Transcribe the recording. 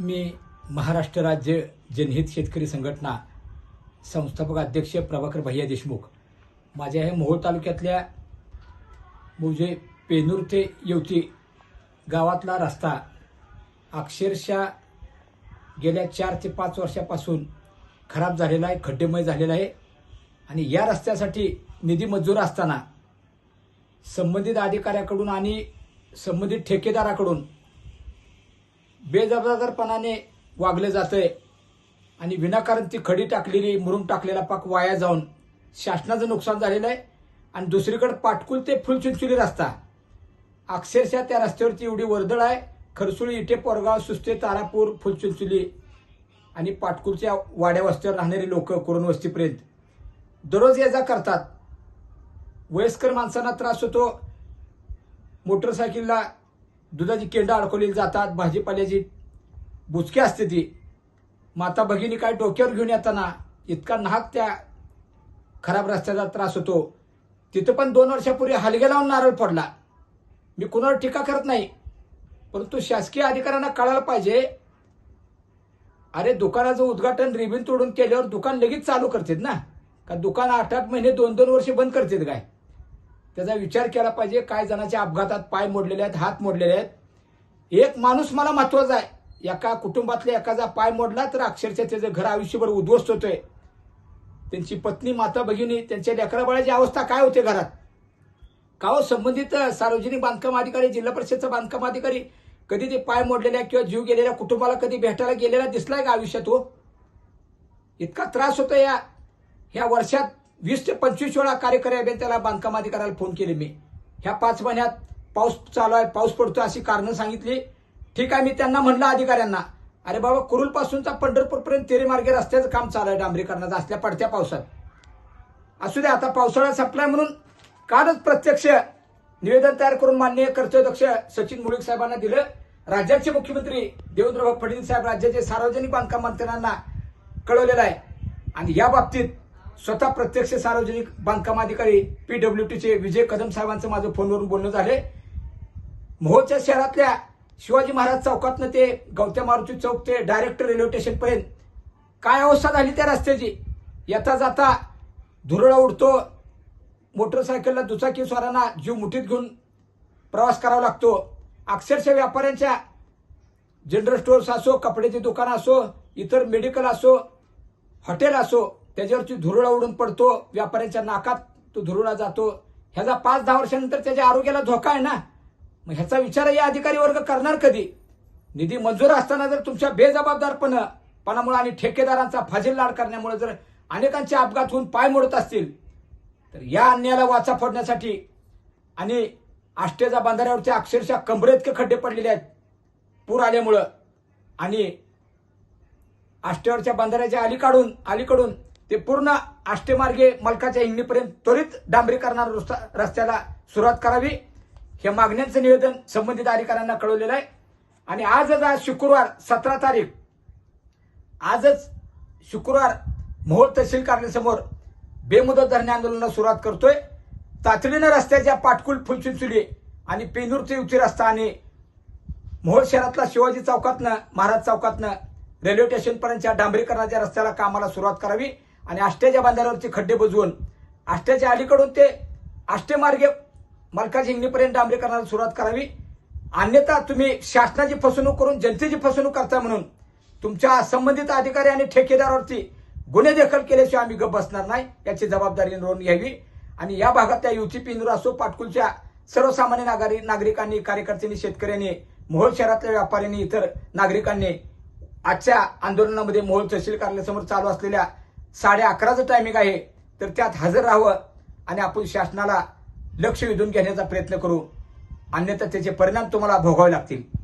मी महाराष्ट्र राज्य जनहित शेतकरी संघटना संस्थापक अध्यक्ष प्रभाकर भैया देशमुख माझ्या हे मोहोळ तालुक्यातल्या म्हणजे पेनूर ते येवती गावातला रस्ता अक्षरशः गेल्या चार ते पाच वर्षापासून खराब झालेला आहे खड्डेमय झालेला आहे आणि या रस्त्यासाठी निधी मंजूर असताना संबंधित अधिकाऱ्याकडून आणि संबंधित ठेकेदाराकडून बेजबाबदारपणाने वागलं जातंय आणि विनाकारण ती खडी टाकलेली मुरुम टाकलेला पाक वाया जाऊन शासनाचं नुकसान झालेलं आहे. आणि दुसरीकडे पाटकुल ते फुलचुनचुली रस्ता. अक्षरशः त्या रस्त्यावरती एवढी वर्दळ आहे. खरसुळी इटे पोरगाव सुस्ते तारापूर फुलचुनचुली आणि पाटकुलच्या वाड्या वस्त्यावर राहणारे लोक कोरोना वस्तीपर्यंत दररोज ये जा करतात. वयस्कर माणसांना त्रास होतो. मोटरसायकलला दुधाची केंडा अडकवलेली जातात भाजीपाल्याची बुचकी असते ती. माता भगिनी काय डोक्यावर घेऊन येताना इतका नाहक त्या खराब रस्त्याचा त्रास होतो. तिथं पण दोन वर्षापूर्वी हलगे लावून नारळ पडला मी कुणावर टीका करत नाही परंतु शासकीय अधिकाऱ्यांना कळायला पाहिजे. अरे दुकानाचं उद्घाटन रिबिन तोडून केल्यावर दुकान लगेच चालू करतात ना? का दुकान आठ आठ महिने दोन दोन वर्ष बंद करतात काय? त्याचा विचार केला पाहिजे काय जणाच्या अपघातात पाय मोडलेले आहेत हात मोडलेले आहेत. एक माणूस मला महत्त्वाचा आहे. एका कुटुंबातल्या एखादा पाय मोडला तर अक्षरशः त्याचं घर आयुष्यभर उद्ध्वस्त होतोय. त्यांची पत्नी माता भगिनी त्यांच्या लेकराबाळाची अवस्था काय होते घरात? का हो संबंधित सार्वजनिक बांधकाम अधिकारी जिल्हा परिषदचा बांधकाम अधिकारी कधी ते पाय मोडलेल्या किंवा जीव गेलेल्या कुटुंबाला कधी भेटायला गेलेला दिसलाय का आयुष्यात हो? इतका त्रास होतो या. ह्या वर्षात वीस ते पंचवीस वेळा कार्यकारी अभियंत्याला बांधकाम अधिकाऱ्याला फोन केले मी. ह्या पाच महिन्यात पाऊस चालू आहे पाऊस पडतो अशी कारणं सांगितली. ठीक आहे मी त्यांना म्हणलं अधिकाऱ्यांना अरे बाबा कुरुलपासूनचा पंढरपूरपर्यंत तेरेमार्गे रस्त्याचं काम चालू आहे डांबरीकरणाचं असल्या पडत्या पावसात. असू दे आता पावसाळा संपलाय म्हणून कालच प्रत्यक्ष निवेदन तयार करून माननीय कर्तव्यक्ष सचिन मुळीक साहेबांना दिलं. राज्याचे मुख्यमंत्री देवेंद्र फडणवीस साहेब राज्याचे सार्वजनिक बांधकाम मंत्र्यांना कळवलेलं आहे. आणि या बाबतीत स्वतः प्रत्यक्ष सार्वजनिक बांधकाम अधिकारी पीडब्ल्यूटीचे विजय कदम साहेबांचं माझं फोनवरून बोलणं झाले. मोहोळच्या शहरातल्या शिवाजी महाराज चौकातनं ते गवत्या मारुती चौक ते डायरेक्ट रेल्वे स्टेशनपर्यंत काय अवस्था झाली त्या रस्त्याची? येता जाता धुरळा उडतो मोटरसायकलला दुचाकी स्वारांना जीव मुठीत घेऊन प्रवास करावा लागतो. अक्षरशः व्यापाऱ्यांच्या जनरल स्टोअर्स असो कपड्याची दुकानं असो इतर मेडिकल असो हॉटेल असो त्याच्यावरची धुरळा उडून पडतो व्यापाऱ्यांच्या नाकात तो धुरळा जातो. ह्याचा पाच दहा वर्षानंतर त्याच्या आरोग्याला धोका आहे ना? मग ह्याचा विचार या अधिकारी वर्ग करणार कधी? निधी मंजूर असताना जर तुमच्या बेजबाबदारपणा पणामुळे आणि ठेकेदारांचा फाजील लाड करण्यामुळे जर अनेकांचे अपघात होऊन पाय मोडत असतील तर या अन्यायाला वाचा फोडण्यासाठी आणि आष्टेच्या बांधाऱ्यावरचे अक्षरशः कमरेतके खड्डे पडलेले आहेत पूर आल्यामुळं. आणि आष्टेवरच्या बांधाऱ्याच्या अलीकडून अलीकडून ते पूर्ण आष्टेमार्गे मलकाच्या हिंगणीपर्यंत त्वरित डांबरीकरणाला रस्ता रस्त्याला सुरुवात करावी. हे मागण्यांचं निवेदन संबंधित अधिकाऱ्यांना कळवलेलं आहे. आणि आजच आज शुक्रवार सतरा तारीख आजच शुक्रवार मोहोळ तहसील कार्यालयासमोर बेमुदत धरणे आंदोलनाला सुरुवात करतोय. तातडीनं रस्त्याच्या पाटकुल फुलचिंचुली आणि पेनूर ते उची रस्ता आणि मोहोळ शहरातला शिवाजी चौकातनं महाराज चौकातनं रेल्वे स्टेशनपर्यंतच्या डांबरीकरणाच्या रस्त्याला कामाला सुरुवात करावी. आणि आष्ट्याच्या बांधाऱ्यावरचे खड्डे बुजवून आष्ट्याच्या अलीकडून ते आष्टेमार्गे मार्गे मलकाची डांबरीकरणाला सुरुवात करावी. अन्यथा तुम्ही शासनाची फसवणूक करून जनतेची फसवणूक करता म्हणून तुमच्या संबंधित अधिकारी आणि ठेकेदारावरती गुन्हे दाखल केल्याशिवाय आम्ही गप बसणार नाही याची जबाबदारी नोंद घ्यावी. आणि या भागातल्या युती पिंदूर असो पाटकुलच्या सर्वसामान्य नागरिक नागरिकांनी कार्यकर्त्यांनी शेतकऱ्यांनी मोहोळ शहरातल्या व्यापाऱ्यांनी इतर नागरिकांनी आजच्या आंदोलनामध्ये मोहोळ तहसील कार्यालयासमोर चालू असलेल्या साडे अकराचं टायमिंग आहे तर त्यात हजर राहावं आणि आपण शासनाला लक्ष वेधून घेण्याचा प्रयत्न करू. अन्यथा त्याचे परिणाम तुम्हाला भोगावे लागतील.